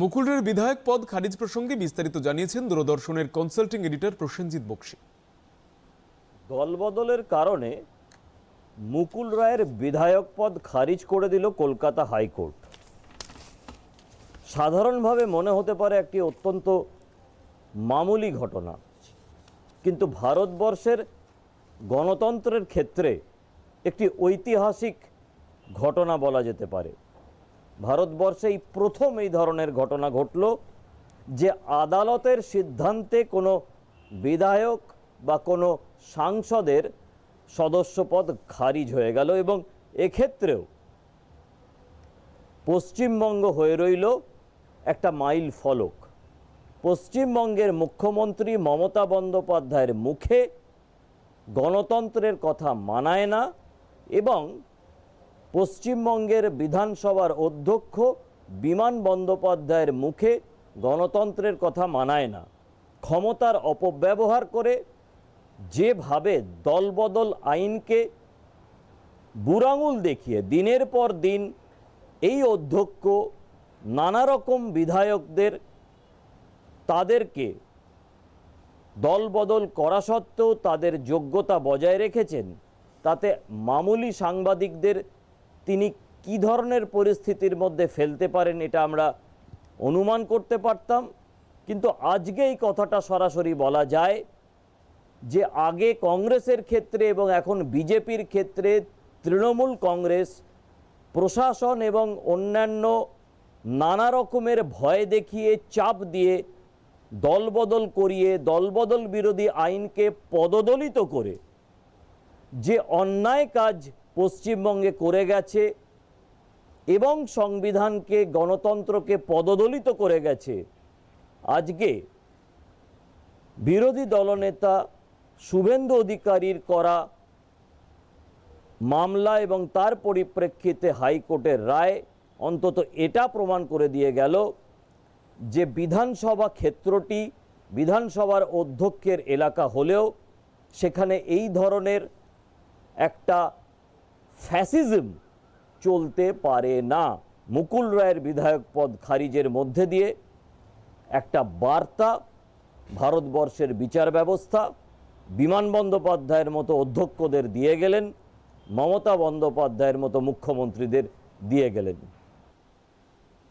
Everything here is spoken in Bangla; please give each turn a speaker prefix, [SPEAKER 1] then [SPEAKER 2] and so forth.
[SPEAKER 1] মুকুলের বিধায়ক পদ খারিজ প্রসঙ্গে বিস্তারিত জানিয়েছেন দূরদর্শনের কনসাল্টিং এডিটর প্রসেনজিৎ বক্সি।
[SPEAKER 2] দলবদলের কারণে মুকুল রায়ের বিধায়ক পদ খারিজ করে দিল কলকাতা হাইকোর্ট। সাধারণভাবে মনে হতে পারে একটি অত্যন্ত মামুলি ঘটনা, কিন্তু ভারতবর্ষের গণতন্ত্রের ক্ষেত্রে একটি ঐতিহাসিক ঘটনা বলা যেতে পারে। ভারতবর্ষে এই প্রথম এই ধরনের ঘটনা ঘটল যে আদালতের সিদ্ধান্তে কোনো বিধায়ক বা কোনো সাংসদের সদস্যপদ খারিজ হয়ে গেল এবং এক্ষেত্রেও পশ্চিমবঙ্গ হয়ে রইল একটা মাইল ফলক। পশ্চিমবঙ্গের মুখ্যমন্ত্রী মমতা বন্দ্যোপাধ্যায়ের মুখে গণতন্ত্রের কথা মানায় না এবং পশ্চিমবঙ্গের বিধানসভার অধ্যক্ষ বিমান বন্দ্যোপাধ্যায়ের মুখে গণতন্ত্রের কথা মানায় না। ক্ষমতার অপব্যবহার করে যেভাবে দলবদল আইনকে বুড়াঙুল দেখিয়ে দিনের পর দিন এই অধ্যক্ষ নানা রকম বিধায়কদের তাদেরকে দলবদল করা সত্ত্বেও তাদের যোগ্যতা বজায় রেখেছেন, তাতে মামুলি সাংবাদিকদের তিনি কি ধরনের পরিস্থিতির মধ্যে ফেলতে পারেন এটা আমরা অনুমান করতে পারতাম। কিন্তু আজকে এই কথাটা সরাসরি বলা যায় যে আগে কংগ্রেসের ক্ষেত্রে এবং এখন বিজেপির ক্ষেত্রে তৃণমূল কংগ্রেস, প্রশাসন এবং অন্যান্য নানা রকমের ভয় দেখিয়ে, চাপ দিয়ে দলবদল করিয়ে, দলবদল বিরোধী আইনকে পদদলিত করে যে অন্যায় কাজ পশ্চিমবঙ্গে করে গেছে এবং সংবিধানকে, গণতন্ত্রকে পদদলিত করে গেছে। আজকে বিরোধী দলনেতা শুভেন্দু অধিকারীর করা মামলা এবং তার পরিপ্রেক্ষিতে হাইকোর্টের রায় অন্তত এটা প্রমাণ করে দিয়ে গেল যে বিধানসভা ক্ষেত্রটি বিধানসভার অধ্যক্ষের এলাকা হলেও সেখানে এই ধরনের একটা ফ্যাসিজম চলতে পারে না। মুকুল রায়ের বিধায়ক পদ খারিজের মধ্যে দিয়ে একটা বার্তা, ভারতবর্ষের বিচার ব্যবস্থা, বিমান বন্দ্যোপাধ্যায়ের মতো অধ্যক্ষদের দিয়ে গেলেন, মমতা বন্দ্যোপাধ্যায়ের মতো মুখ্যমন্ত্রীদের দিয়ে গেলেন।